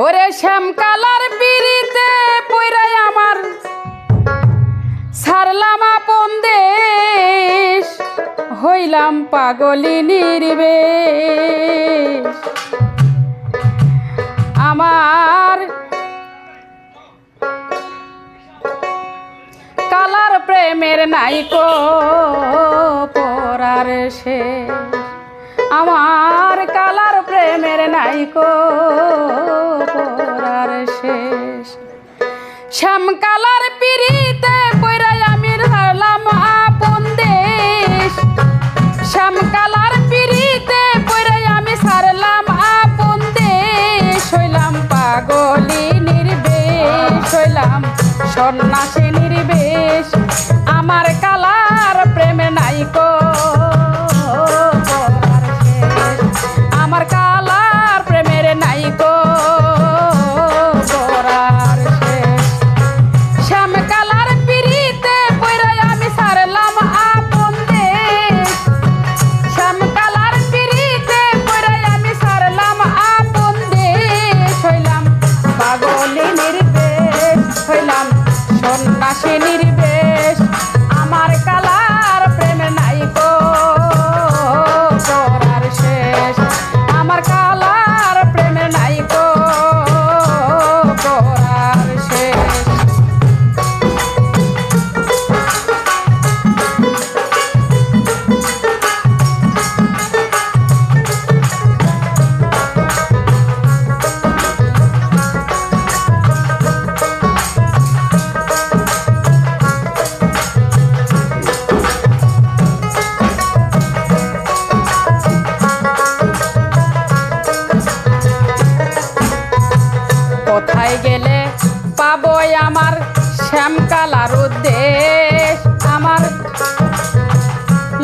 ওরে শ্যাম কালার পিড়িতে পইরাই আমার। সারলাম আপন দেশ, হইলাম পাগলি নির্বেশ। আমার কালার প্রেমের নাইকো পরার সে আমার কালার প্রেমের নাইকো ਛਮਕਾਲਾ বেলায় গেলে পাবই আমার শ্যামকালার উদ্দেশ আমার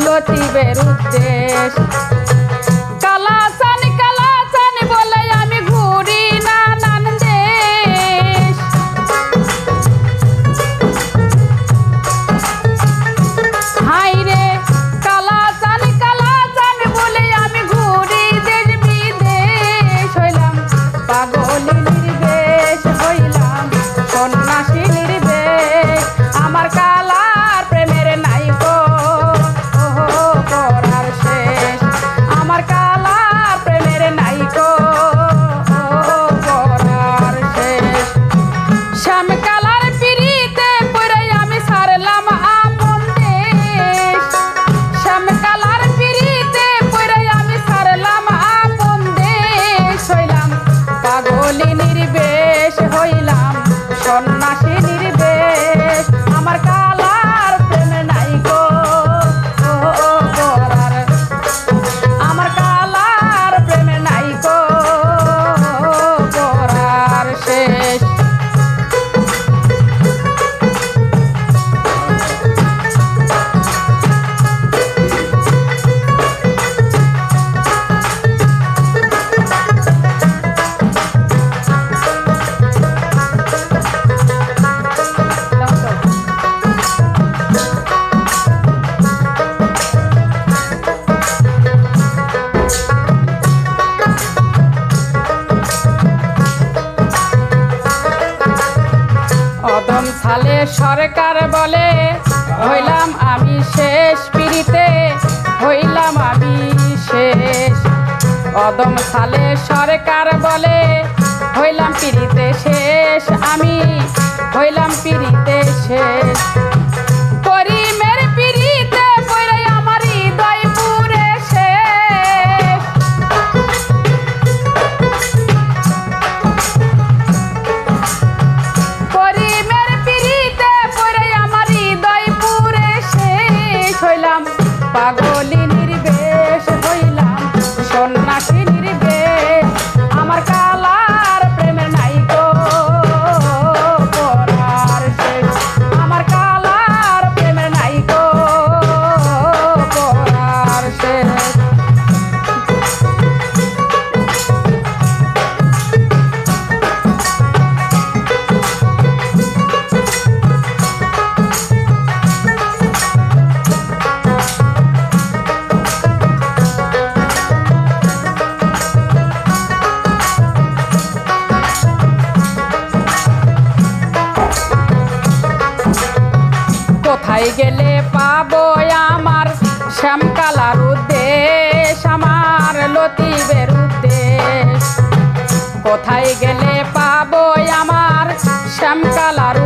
লতিবের উদ্দেশ। প্রথম সালে সরকার বলে, হইলাম আমি শেষ পিড়িতে, হইলাম আমি শেষ। অদম সালে সরকার বলে पागोली গেলে পাবো আমার শ্যামকালার উদ্দেশ আমার লতিবের উদ্দেশ। কোথায় গেলে পাবো আমার শ্যামকালার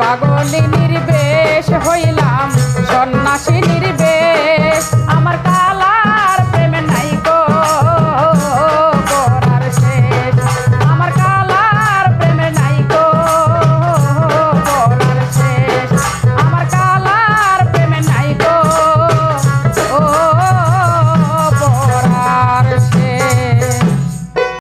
পাগলি নির্বেশ হইলাম সন্ন্যাসী